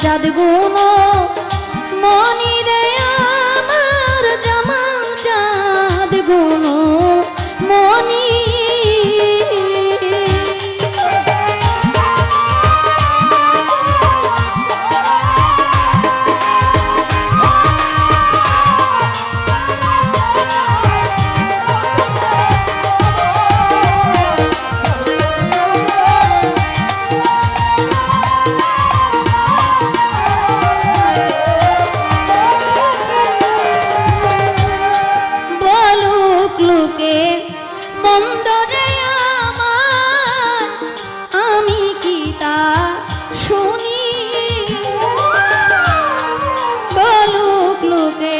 শামচাঁদ গুণ মন্দরে আমি কি শুনি? বলুক লোকে